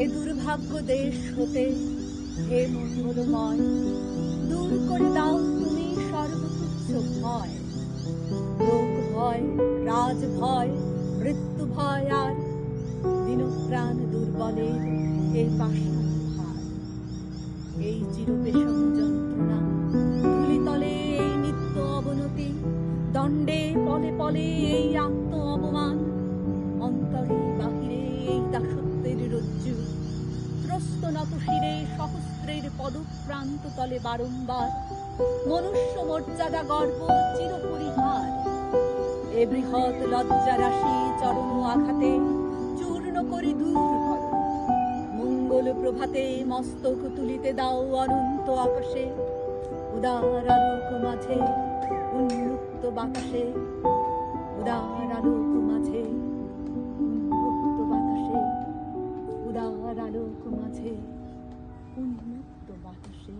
এ দুর্ভাগ্য দেশ হতে হে মঙ্গলময়। দূর করে দাও তুমি সর্বতুচ্ছ ভয়। লোক ভয়, রাজ ভয়, মৃত্যু ভয় আর দিনপ্রাণ দুর্বলের এই ভার এই চিরপেশম যন্ত্রণা ধুলিতলে এই নিত্য অবনতি, দণ্ডে পলে পলে এই আত্ম অপমান নত শিরে সহস্রের পদপ্রান্ত তলে বারংবার মনুষ্য মর্যাদা গর্ব চিরপরিহার। এ বৃহৎ লজ্জা রাশি চরম আঘাতে চূর্ণ করে দূর করো। মঙ্গল প্রভাতে মস্তক তুলিতে দাও অনন্ত আকাশে। উদার আলোক মাঝে উন্মুক্ত বাতাসে। উদার আলোক আলোক মাঝে উন্মুক্ত বাতাসে।